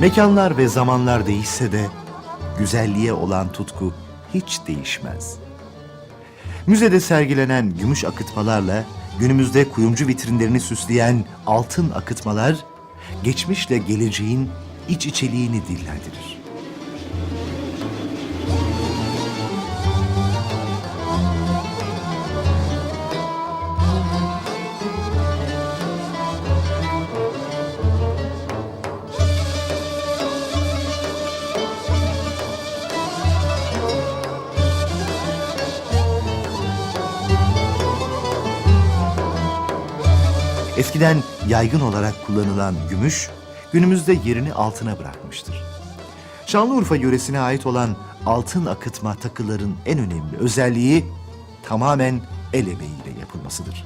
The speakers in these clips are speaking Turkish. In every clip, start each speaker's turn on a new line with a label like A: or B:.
A: Mekanlar ve zamanlar değişse de güzelliğe olan tutku hiç değişmez. Müzede sergilenen gümüş akıtmalarla günümüzde kuyumcu vitrinlerini süsleyen altın akıtmalar geçmişle geleceğin iç içeliğini dillendirir. Eskiden yaygın olarak kullanılan gümüş, günümüzde yerini altına bırakmıştır. Şanlıurfa yöresine ait olan altın akıtma takıların en önemli özelliği tamamen el emeğiyle yapılmasıdır.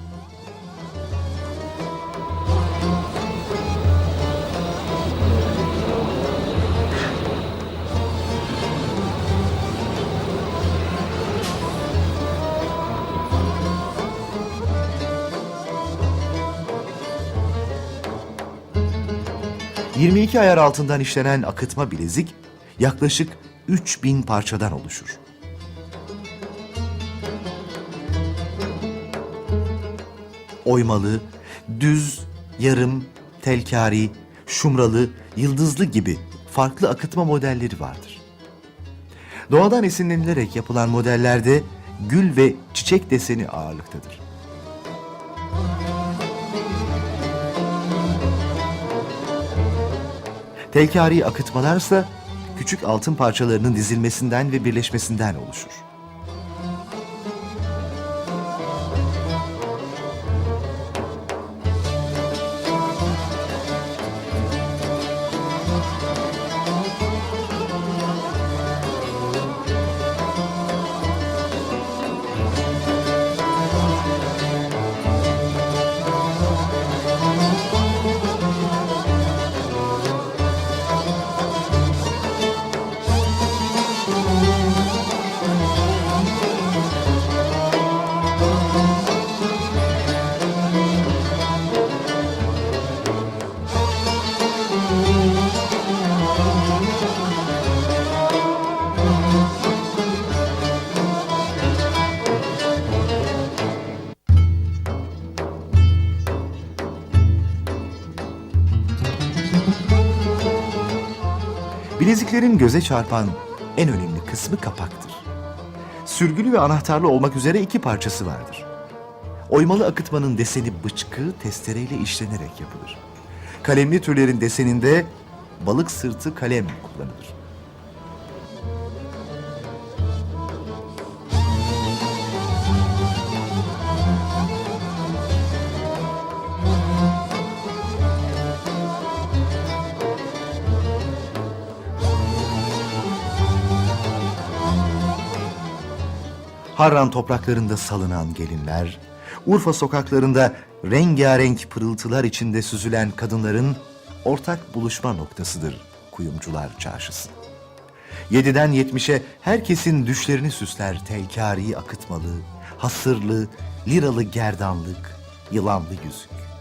A: ...22 ayar altından işlenen akıtma bilezik... ...yaklaşık 3000 parçadan oluşur. Oymalı, düz, yarım, telkari, şumralı, yıldızlı gibi farklı akıtma modelleri vardır. Doğadan esinlenilerek yapılan modellerde gül ve çiçek deseni ağırlıktadır. Telkari akıtmalarsa küçük altın parçalarının dizilmesinden ve birleşmesinden oluşur. Bileziklerin göze çarpan en önemli kısmı kapaktır. Sürgülü ve anahtarlı olmak üzere iki parçası vardır. Oymalı akıtmanın deseni bıçkı testereyle işlenerek yapılır. Kalemli türlerin deseninde balık sırtı kalem kullanılır. Harran topraklarında salınan gelinler, Urfa sokaklarında rengarenk pırıltılar içinde süzülen kadınların ortak buluşma noktasıdır Kuyumcular Çarşısı. Yediden yetmişe herkesin düşlerini süsler telkari akıtmalı, hasırlı, liralı gerdanlık, yılanlı yüzük.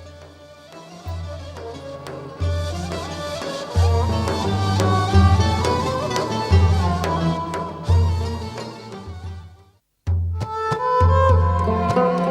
A: Thank you.